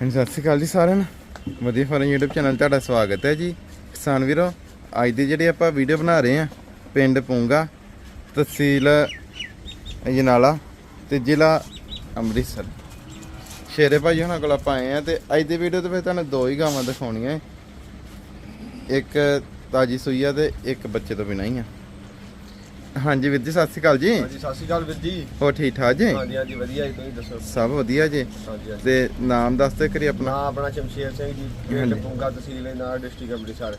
ਹਾਂਜੀ, ਸਤਿ ਸ਼੍ਰੀ ਅਕਾਲ ਜੀ ਸਾਰਿਆਂ ਨੂੰ। ਵਧੀਆ ਫਾਰਮ YouTube ਚੈਨਲ ਤੁਹਾਡਾ ਸਵਾਗਤ ਹੈ ਜੀ। ਕਿਸਾਨ ਵੀਰੋ, ਅੱਜ ਦੀ ਜਿਹੜੀ ਆਪਾਂ ਵੀਡੀਓ ਬਣਾ ਰਹੇ ਆ ਪਿੰਡ ਪੂੰਗਾ, ਤਹਿਸੀਲ ਜਨਾਲਾ ਤੇ ਜ਼ਿਲ੍ਹਾ ਅੰਮ੍ਰਿਤਸਰ। ਸ਼ੇਰੇ ਭਾਈ ਉਹਨਾਂ ਕੋਲ ਆਪਾਂ ਆਏ ਆ ਤੇ ਅੱਜ ਦੀ ਵੀਡੀਓ ਤੇ ਫਿਰ ਤੁਹਾਨੂੰ ਦੋ ਹੀ ਗਾਵਾਂ ਦਿਖਾਉਣੀਆਂ ਇੱਕ ਤਾਜੀ ਸੂਈ ਆ ਤੇ ਇੱਕ ਬੱਚੇ ਤੋਂ ਬਿਨਾਂ ਹੀ ਆ। ਹਾਂਜੀ ਵੀਰ ਜੀ ਸਤਿ ਸ਼੍ਰੀ ਅਕਾਲ ਜੀ। ਹਾਂਜੀ ਸਤਿ ਸ਼੍ਰੀ ਅਕਾਲ ਵੀਰ ਜੀ। ਹੋ ਠੀਕ ਠਾਕ ਜੀ? ਹਾਂਜੀ ਹਾਂਜੀ ਵਧੀਆ ਜੀ ਤੁਸੀਂ ਦੱਸੋ? ਸਭ ਵਧੀਆ ਜੀ। ਹਾਂਜੀ ਤੇ ਨਾਮ ਦੱਸ ਤੇ ਕਰੀ ਆਪਣਾ। ਨਾਂ ਆਪਣਾ ਸ਼ਮਸ਼ੇਰ ਸਿੰਘ ਜੀ ਹਾਂਜੀ। ਪਿੰਡ ਪੁੰਗਾ ਤਹਿਸੀਲ ਨਾਲ ਡਿਸਟ੍ਰਿਕਟ ਅੰਮ੍ਰਿਤਸਰ।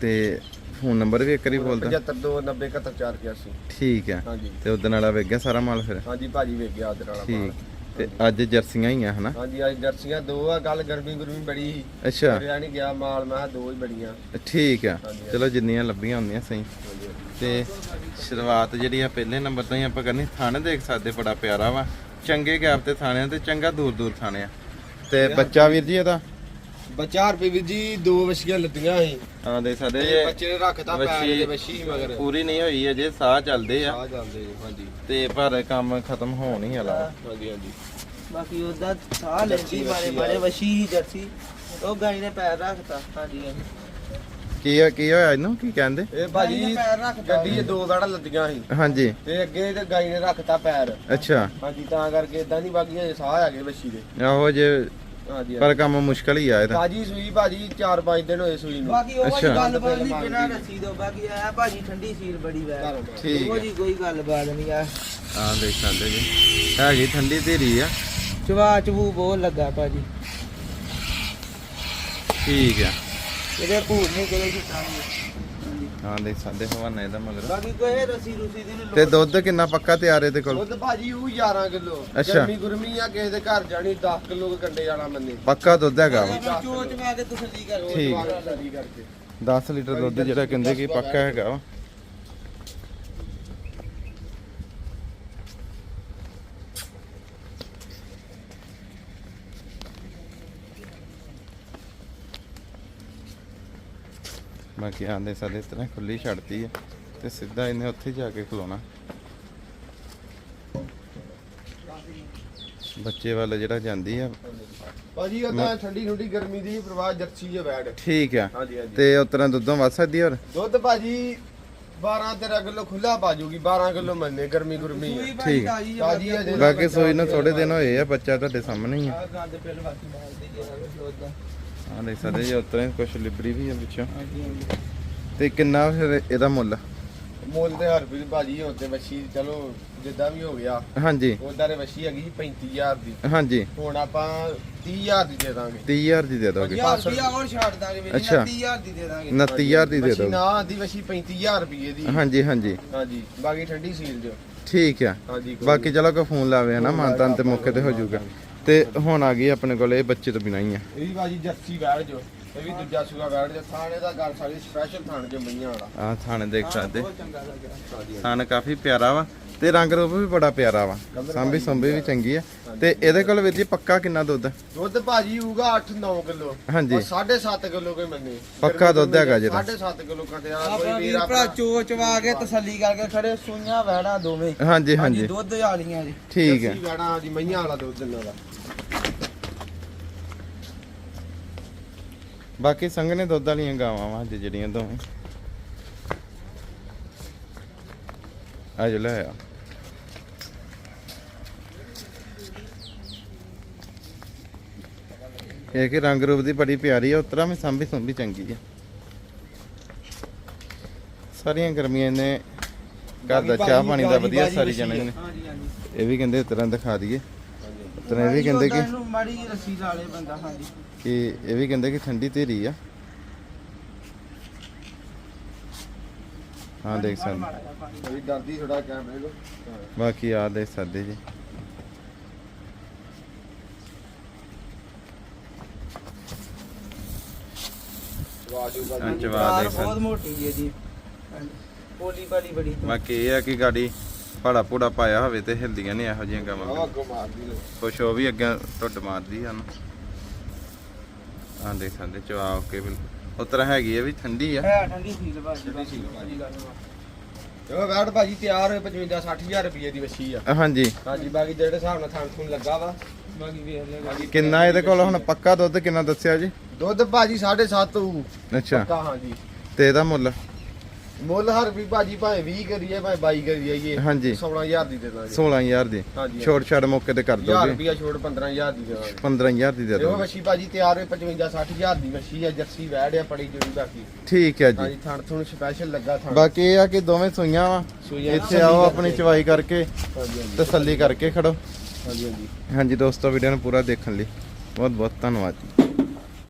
ਤੇ ਫੋਨ ਨੰਬਰ ਵੀ ਇੱਕ ਵਾਰੀ ਬੋਲਦਾ। 7529071481 ਠੀਕ ਹੈ। ਹਾਂਜੀ। ਤੇ ਉਦੋਂ ਵਾਲਾ ਵੇਖ ਗਿਆ ਸਾਰਾ ਮਾਲ ਫਿਰ? ਹਾਂਜੀ ਭਾਜੀ ਵੇਖ ਗਿਆ ਆਦਰ ਵਾਲਾ ਮਾਲ। ਤੇ ਅੱਜ ਜਰਸੀਆਂ ਹੀ ਆ ਹਨਾ? ਹਾਂਜੀ ਅੱਜ ਜਰਸੀਆਂ ਦੋ ਆ ਗੱਲ ਗਰਮੀ ਗੁਰਮੀ ਬੜੀ ਸੀ। ਅੱਛਾ। ਰਿਆ ਨਹੀਂ ਗਿਆ ਮਾਲ ਮੈਂ ਦੋ ਹੀ ਬੜੀਆਂ। ਠੀਕ ਆ। ਚਲੋ ਜਿੰਨੀਆਂ ਲੱਭੀਆਂ ਹੁੰਦੀਆਂ ਸਹੀ। ਤੇ ਸ਼ੁਰੂਆਤ ਜਿਹੜੀ ਆ ਪਹਿਲੇ ਨੰਬਰ ਤੋਂ ਹੀ ਆਪਾਂ ਕਰਨੀ। ਥਾਣੇ ਦੇਖ ਸਕਦੇ ਬੜਾ ਪਿਆਰਾ ਵਾ। ਚੰਗੇ ਗੈਪ ਤੇ ਥਾਣੇ ਤੇ ਚੰਗਾ ਦੂਰ ਦੂਰ ਥਾਣੇ ਆ। ਤੇ ਬੱਚਾ ਵੀਰ ਜੀ ਇਹਦਾ? ਬੱਚਾ ਰੁਪਏ ਵੀਰ ਜੀ ਦੋ ਵਛੀਆਂ ਲੱਦੀਆਂ ਸੀ। ਆ ਦੇਖ ਸਕਦੇ ਜੇ ਬੱਚੇ ਨੇ ਰੱਖਤਾ ਪੈਰ ਦੇ ਵਛੀ ਮਗਰ। ਪੂਰੀ ਨਹੀਂ ਹੋਈ ਅਜੇ ਸਾਹ ਚੱਲਦੇ ਆ। ਹਾਂਜੀ। ਤੇ ਪਰ ਕੰਮ ਖਤਮ ਹੋਣ ਹੀ ਵਾਲਾ ਹਾਂਜੀ ਹਾਂਜੀ। ਬਾਕੀ ਉਹਦਾ ਸਾਹ ਲੈਂਦੀ ਮਾਰੇ ਮਾਰੇ ਵਸ਼ੀ ਹੀ ਜਰਸੀ। ਉਹ ਗਾਈ ਨੇ ਪੈਰ ਰੱਖਤਾ। ਹਾਂਜੀ ਹਾਂਜੀ। ਕੀ ਆ- ਕੀ ਹੋਇਆ ਇਹਨੂੰ? ਕੀ ਕਹਿੰਦੇ? ਇਹ ਭਾਜੀ ਗੱਡੀ 'ਚ ਦੋ ਵੜਾ ਲੱਦੀਆਂ ਸੀ। ਹਾਂਜੀ। ਤੇ ਅੱਗੇ ਤੇ ਗਾਈ ਨੇ ਰੱਖਤਾ ਪੈਰ। ਅੱਛਾ। ਹਾਂਜੀ ਤਾਂ ਕਰਕੇ ਇਦਾਂ ਨਹੀਂ ਬਾਗੀਆਂ ਦੇ ਸਾਹ ਹੈਗੇ ਬੱਛੀ ਦੇ। ਆਹੋ ਜੇ ਹਾਂਜੀ ਪਰ ਕੰਮ ਮੁਸ਼ਕਲ ਹੀ ਆ ਇਹਦਾ ਤਾਜੀ ਸੂਈ ਭਾਜੀ 4-5 ਦਿਨ ਹੋਏ ਸੂਈ ਨੂੰ। ਬਾਕੀ ਉਹ। ਜੀ ਗੱਲਬਾਤ ਨਹੀਂ ਬਿਨਾਂ ਰੱਸੀ ਤੋਂ ਬਾਕੀ ਆ ਭਾਜੀ ਠੰਡੀ ਸੀਲ ਬੜੀ ਵੈ। ਠੀਕ ਉਹ ਜੀ ਕੋਈ ਗੱਲਬਾਤ ਨਹੀਂ ਆ। ਆ ਦੇਖ ਸਕਦੇ ਜੀ। ਹੈਗੀ ਠੰਡੀ ਧੀਰੀ ਆ। ਚਵਾ ਚਵੂ ਬਹੁਤ ਲੱਗਾ ਭਾਜੀ। ਠੀਕ ਆ। ਇਹਦੇ ਭੂਰ ਨਹੀਂ ਕਿਹੜੇ ਜੀ ਹਾਂਜੀ ਹਾਂ ਦੇਖ ਸਕਦੇ ਹਵਾਨਾ ਇਹਦਾ ਮਗਰ। ਬਾਕੀ ਕੋਈ ਰੱਸੀ ਰੂਸੀ ਦੀ ਨਹੀਂ ਤੇ ਦੁੱਧ ਕਿੰਨਾ ਪੱਕਾ ਤਿਆਰ ਇਹਦੇ ਕੋਲ? ਦੁੱਧ ਭਾਜੀ ਉਹ 11 ਕਿਲੋ। ਅੱਛਾ। ਗਰਮੀ ਗੁਰਮੀ ਆ ਕਿਸੇ ਦੇ ਘਰ ਜਾਣੀ 10 ਕਿਲੋ ਕੇ ਕੰਡੇ ਜਾਣਾ ਮੰਨੇ ਪੱਕਾ ਦੁੱਧ ਹੈਗਾ ਵਾ। ਚੋਚ ਮਾ ਕੇ ਤਸੱਲੀ ਕਰ? ਠੀਕ। ਕਰਕੇ। 10 ਲੀਟਰ ਦੁੱਧ ਜਿਹੜਾ ਕਹਿੰਦੇ ਕਿ ਪੱਕਾ ਹੈਗਾ ਵਾ। ਬਾਕੀ ਆਂਦੇ ਸਾਡੇ ਇਸ ਤਰ੍ਹਾਂ ਖੁੱਲੀ ਛੱਡਤੀ ਹੈ ਤੇ ਸਿੱਧਾ ਇਹਨੇ ਉੱਥੇ ਜਾ ਕੇ ਖਲੋਣਾ। ਬੱਚੇ ਵੱਲ ਜਿਹੜਾ ਜਾਂਦੀ ਆ। ਭਾਜੀ ਉਹਦਾ ਠੰਡੀ ਠੰਡੀ ਗਰਮੀ ਦੀ ਪ੍ਰਵਾਹ ਜਰਸੀ ਜੇ ਬੈਡ ਠੀਕ ਆ। ਹਾਂਜੀ ਹਾਂਜੀ। ਤੇ ਉਤਰਾਂ ਦੁੱਧੋਂ ਵੱਧ ਸਕਦੀ ਹੋਰ? ਦੁੱਧ ਭਾਜੀ 12 13 ਕਿਲੋ ਖੁੱਲਾ ਬਾਜੂਗੀ 12 ਕਿਲੋ ਮੰਨੇ ਗਰਮੀ ਗੁਰਮੀ ਠੀਕ। ਤਾਜੀ ਆ ਜੇ ਬਾਕੀ ਸੋਈ ਨੂੰ ਥੋੜੇ ਦਿਨ ਹੋਏ ਆ ਬੱਚਾ ਤੁਹਾਡੇ ਸਾਹਮਣੇ ਹੀ ਆ। ਆ ਦੇਖ ਸਕਦੇ ਜੀ ਉਤਰਾਂ ਕੁਝ ਲਿਬੜੀ ਵੀ ਆ ਵਿੱਚੋਂ ਹਾਂਜੀ ਹਾਂਜੀ ਤੇ ਕਿੰਨਾ ਫਿਰ ਇਹਦਾ ਮੁੱਲ? ਮੁੱਲ ਤੇ ਹਰ ਵੀ ਭਾਜੀ ਹੁੰਦੇ ਵੱਛੀ ਚਲੋ ਜਿੱਦਾਂ ਵੀ ਹੋ ਗਿਆ। ਹਾਂਜੀ। ਉਹਦਾਂ ਦੇ ਵੱਛੀ ਹੈਗੀ 35000 ਦੀ। ਹਾਂਜੀ। ਹੁਣ ਆਪਾਂ 30000 ਦੀ ਦੇ ਦਾਂਗੇ। 30000 ਦੀ ਦੇ ਦੋਗੇ। ਹਜ਼ਾਰ ਰੁਪਿਆ ਹੋਰ ਛੱਡ ਦਾਂਗੇ ਵੀਰ ਅੱਛਾ। 30000 ਦੀ ਦੇ ਦਾਂਗੇ। 29000 ਦੀ ਦੇ ਵੱਛੀ ਦੋਗੇ। ਨਾ ਆਂਦੀ ਵੱਛੀ 35000 ਰੁਪਏ ਦੀ। ਹਾਂਜੀ ਹਾਂਜੀ। ਹਾਂਜੀ ਬਾਕੀ ਠੰਡੀ ਸੀਲ ਜੋ ਠੀਕ ਆ। ਬਾਕੀ ਚਲੋ ਕੋਈ ਫੋਨ ਲਾਵੇ ਹਨਾ ਮਾਨਤਾਨ ਤੇ ਮੌਕੇ ਤੇ ਹੋ ਜਾਊਗਾ। ਤੇ ਹੁਣ ਆ ਗਈ ਆਪਣੇ ਕੋਲ ਇਹ ਬੱਚੇ ਤੋਂ ਬਿਨਾਂ ਹੀ ਆ। ਇਹ ਵੀ ਬਾਜੀ ਜਰਸੀ ਬੈੜ ਜੋ ਇਹ ਵੀ ਦੂਜਾ ਸੂਆ ਬੈੜ ਜੋ ਥਾਣੇ ਦਾ ਗੱਲ ਸਾਡੀ ਸਪੈਸ਼ਲ ਥਾਣ ਜੋ ਮਈਆਂ ਵਾਲਾ। ਆ ਥਾਣੇ ਦੇਖ ਸਕਦੇ। ਥਾਣ ਕਾਫੀ ਪਿਆਰਾ ਵਾ। ਤੇ ਰੰਗ ਰੂਪ ਵੀ ਬੜਾ ਪਿਆਰਾ ਵਾ। ਸਾਂਭੀ ਸੰਭੀ ਵੀ ਚੰਗੀ ਆ। ਤੇ ਇਹਦੇ ਕੋਲ ਵੀਰ ਜੀ ਪੱਕਾ ਕਿੰਨਾ ਦੁੱਧ? ਦੁੱਧ ਭਾਜੀ ਹੋਊਗਾ 8-9 ਕਿਲੋ। ਹਾਂਜੀ। 7.5 ਕਿਲੋ ਕੋਈ ਮੰਨੇ। ਪੱਕਾ ਦੁੱਧ ਹੈਗਾ ਜਿਹਦਾ। 7.5 ਕਿਲੋ ਕਟਿਆ ਕੋਈ ਵੀਰ ਆਪਣਾ। ਚੋਚ ਵਾ ਕੇ ਤਸੱਲੀ ਕਰਕੇ ਖੜੇ ਸੂਈਆਂ ਵਹਿਣਾ ਦੋਵੇਂ। ਹਾਂਜੀ ਹਾਂਜੀ ਦੁੱਧ ਵਾਲੀਆਂ ਜੀ। ਠੀਕ ਹੈ ਬੈੜਾਂ ਦੀ ਮਈਆਂ ਵਾਲਾ ਦੁੱਧ ਇਹਨਾਂ ਦਾ। ਬਾਕੀ ਸੰਘਣੇ ਦੁੱਧ ਵਾਲੀਆਂ ਗਾਵਾਂ ਵਾ ਜਿਹੜੀਆਂ ਦੋਵੇਂ। ਅੱਜ ਲੈ ਆ ਇਹ ਕਿ ਰੰਗ ਰੂਪ ਦੀ ਬੜੀ ਪਿਆਰੀ ਆ ਉਤਰਾ ਵੀ ਸੰਭੀ ਸੰਭੀ ਚੰਗੀ ਆ। ਸਾਰੀਆਂ ਗਰਮੀਆਂ ਨੇ ਘਰ ਦਾ ਚਾਹ ਪਾਣੀ ਦਾ ਵਧੀਆ ਸਾਰੀ ਜਣੇ ਨੇ। ਇਹ ਵੀ ਕਹਿੰਦੇ ਉਤਰਾਂ ਦਿਖਾ ਦਈਏ। ਉਤਰਾਂ ਇਹ ਵੀ ਕਹਿੰਦੇ ਕਿ ਮਾੜੀ ਰੱਸੀ ਲਾ ਲੇ ਬੰਦਾ ਹਾਂਜੀ। ਕਿ ਇਹ ਵੀ ਕਹਿੰਦੇ ਕਿ ਠੰਡੀ ਧੀਰੀ ਆ। ਹਾਂ ਦੇਖ ਸਕਦੇ ਕੋਈ ਡਰਦੀ ਥੋੜਾ ਕੈਮਰੇ ਕੋ ਬਾਕੀ ਆ ਦੇਖ ਸਕਦੇ ਜੀ। ਆਵਾਜ਼ ਹਾਂ, ਜਵਾਬ ਸਕਦੇ। ਬਹੁਤ ਮੋਟੀ ਜੀ। ਇਹਦੀ ਹਾਂਜੀ। ਪੋਲੀ ਪਾਲੀ ਬੜੀ। ਬਾਕੀ ਇਹ ਆ ਕਿ ਗਾੜੀ ਪਾੜਾ ਪੂੜਾ ਪਾਇਆ ਹੋਵੇ ਤੇ ਹਿਲਦੀਆਂ ਨੇ ਇਹੋ ਜਿਹੀਆਂ ਆਹ ਗਾਵਾਂ ਅੱਗੋਂ ਮਾਰਦੀ ਨੇ ਕੁਛ ਉਹ ਵੀ ਅੱਗੇ ਟੁੱਟ ਮਾਰਦੀ ਹਨ ਹਾਂ ਦੇਖ ਸਕਦੇ ਚਵਾ ਕੇ ਬਿਲਕੁਲ। ਉਤਰਾ ਹੈਗੀ ਇਹ ਵੀ ਠੰਡੀ ਆ। ਹੈ ਠੰਡੀ ਸੀਲ ਬਾਜੀ ਠੰਡੀ ਸੀਲ ਬਾਜੀ। ਗੱਲ ਵਾ। ਉਹ ਵੈੜ ਭਾਜੀ ਤਿਆਰ ਹੋਏ 55 60000 ਰੁਪਏ ਦੀ ਵੱਛੀ ਆ। ਹਾਂਜੀ। ਹਾਂਜੀ ਬਾਕੀ ਜਿਹੜੇ ਹਿਸਾਬ ਨਾਲ ਥਣ ਥੁਣ ਲੱਗਾ ਵਾ। ਬਾਕੀ ਵੇਖ ਲਿਆ ਬਾਕੀ ਕਿੰਨਾ ਇਹਦੇ ਕੋਲ ਹੁਣ ਪੱਕਾ ਦੁੱਧ ਕਿੰਨਾ ਦੱਸਿਆ ਜੀ? ਦੁੱਧ ਭਾਜੀ 7.5 ਅੱਛਾ। ਪੱਕਾ ਹਾਂਜੀ। ਤੇ ਇਹਦਾ ਮੁੱਲ? ਮੁੱਲ ਹਰ ਵੀ ਭਾਜੀ ਭਾਵੇਂ 20 ਕਰੀਏ ਭਾਵੇਂ 22 ਕਰੀਏ ਇਹ ਹਾਂਜੀ। 16000 ਦੀ ਦੇ ਦਾਂਗੇ। 16000 ਦੀ। ਹਾਂਜੀ ਛੋਟ ਛਾੜ ਮੌਕੇ ਤੇ ਕਰ 1000 ਦੋਗੇ? ਰੁਪਿਆ ਛੋੜ 15000 ਦੀ ਦੇ ਦਾਂਗੇ। 15000 ਦੀ ਦੇ ਇਹੋ ਦੋਗੇ। ਵੱਛੀ ਭਾਜੀ ਤਿਆਰ ਹੋਏ 55 60000 ਦੀ ਵੱਛੀ ਆ ਜਰਸੀ ਵੈੜ ਆ ਪੜੀ ਜਿਹੜੀ ਬਾਕੀ। ਠੀਕ ਹੈ ਜੀ। ਹਾਂਜੀ ਥਣ ਥੁਣ ਸਪੈਸ਼ਲ ਲੱਗਾ ਥਣ। ਬਾਕੀ ਇਹ ਆ ਕਿ ਦੋਵੇਂ ਸੂਈਆਂ ਵਾ। ਸੂਈਆਂ ਇੱਥੇ ਆਓ ਆਪਣੀ ਚਵਾਈ ਕਰਕੇ ਹਾਂਜੀ ਹਾਂਜੀ। ਤਸੱਲੀ ਕਰਕੇ ਖੜੋ। ਹਾਂਜੀ ਹਾਂਜੀ। ਹਾਂਜੀ ਦੋਸਤੋ ਵੀਡੀਓ ਨੂੰ ਪੂਰਾ ਦੇਖਣ ਲਈ ਬਹੁਤ ਬਹੁਤ ਧੰਨਵਾਦ ਜੀ।